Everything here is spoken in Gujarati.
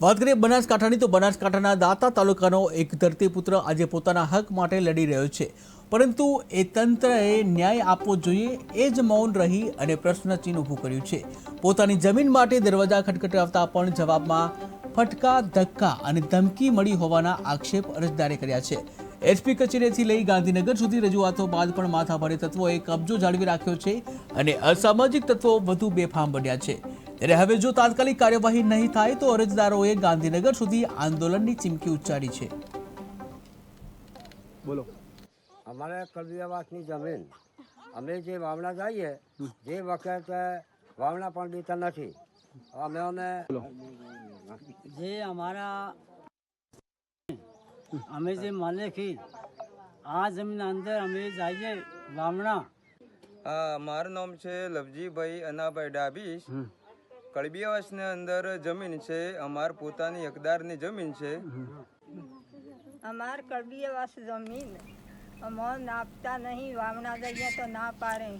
વાત કરીએ બનાસકાંઠાની, તો બનાસકાંઠાના દાતા તાલુકાનો એક ધરતીપુત્ર આજે પોતાના હક માટે લડી રહ્યો છે. પરંતુ એ તંત્રએ ન્યાય આપવો જોઈએ, એ જ મૌન રહી અને પ્રશ્ન ચિહ્ન ઊભું કર્યું છે. પોતાની જમીન માટે દરવાજા ખટખટાવતા પણ જવાબમાં ફટકા, ધક્કા અને ધમકી મળી હોવાના આક્ષેપ અરજદારે કર્યા છે. એસપી કચેરીથી લઈ ગાંધીનગર સુધી રજૂઆતો બાદ પણ માથાભારે તત્વોએ કબજો જાળવી રાખ્યો છે અને અસામાજિક તત્વો વધુ બેફામ બન્યા છે. ત્યારે હવે જો તાત્કાલિક કાર્યવાહી નહીં થાય તો અરજદારોએ ગાંધીનગર સુધી આંદોલનની ચીમકી ઉચ્ચારી છે. બોલો. અમારે કલબિયાવાસની જમીન. અમે જે વાવણા જઈએ જે વખતે વાવણા પણ દેતા નથી. અમે અમે જે અમારા અમે જે માલેખી આ જમીન અંદર અમે જઈએ વાવણા. મારું નામ છે લવજીભાઈ અનાભાઈ ડાબીશ. કળબિયાવાસની અંદર જમીન છે, અમાર પોતાની હકદારની જમીન છે. અમાર કડબીએ જમીન. અમો નાપતા નહીં વાવણા દઈએ તો ના પાડે.